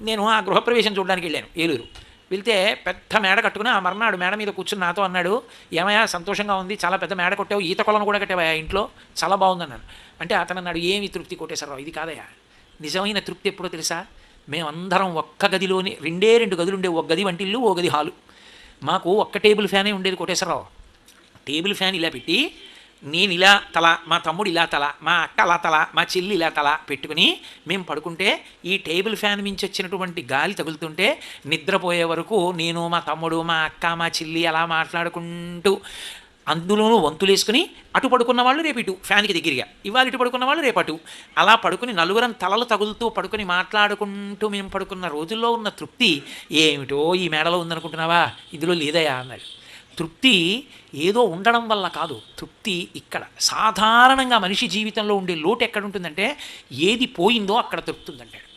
నేను ఆ గృహప్రవేశం చూడడానికి వెళ్ళాను ఏలూరు. వెళ్తే పెద్ద మేడ కట్టుకుని ఆ మర్నాడు మేడ మీద కూర్చుని నాతో అన్నాడు ఏమయ్యా సంతోషంగా ఉంది చాలా పెద్ద మేడ కొట్టావు ఈత కొలను కూడా కట్టావా ఇంట్లో? చాలా బాగుంది అన్నాడు. అంటే అతను అన్నాడు ఏమి తృప్తి కొట్టేశారావు ఇది కాదయ్యా. నిజమైన తృప్తి ఎప్పుడో తెలుసా? మేమందరం ఒక్క గదిలోని రెండే రెండు గదులు ఉండే ఒక గది వంటిల్లు ఓ గది హాలు. మాకు ఒక్క టేబుల్ ఫ్యానే ఉండేది కొట్టేశారావు టేబుల్ ఫ్యాన్ ఇలా పెట్టి నేను ఇలా తల మా తమ్ముడు ఇలా తల మా అక్క అలా తల మా చెల్లి ఇలా తల పెట్టుకుని మేము పడుకుంటే ఈ టేబుల్ ఫ్యాన్ మించి వచ్చినటువంటి గాలి తగులుతుంటే నిద్రపోయే వరకు నేను మా తమ్ముడు మా అక్క మా చెల్లి అలా మాట్లాడుకుంటూ అందులోనూ వంతులేసుకుని అటు పడుకున్న వాళ్ళు రేపు ఇటు ఫ్యాన్కి దగ్గరగా. ఇవాళ ఇటు పడుకున్న వాళ్ళు రేపటు అలా పడుకుని నలుగురం తలలు తగులుతూ పడుకుని మాట్లాడుకుంటూ మేము పడుకున్న రోజుల్లో ఉన్న తృప్తి ఏమిటో ఈ మేడలో ఉందనుకుంటున్నావా? ఇందులో లేదయా? అన్నాడు తృప్తి ఏదో ఉండడం వల్ల కాదు. తృప్తి ఇక్కడ. సాధారణంగా మనిషి జీవితంలో ఉండే లోటు ఎక్కడ ఉంటుందంటే ఏది పోయిందో అక్కడ తృప్తి ఉందంటాడు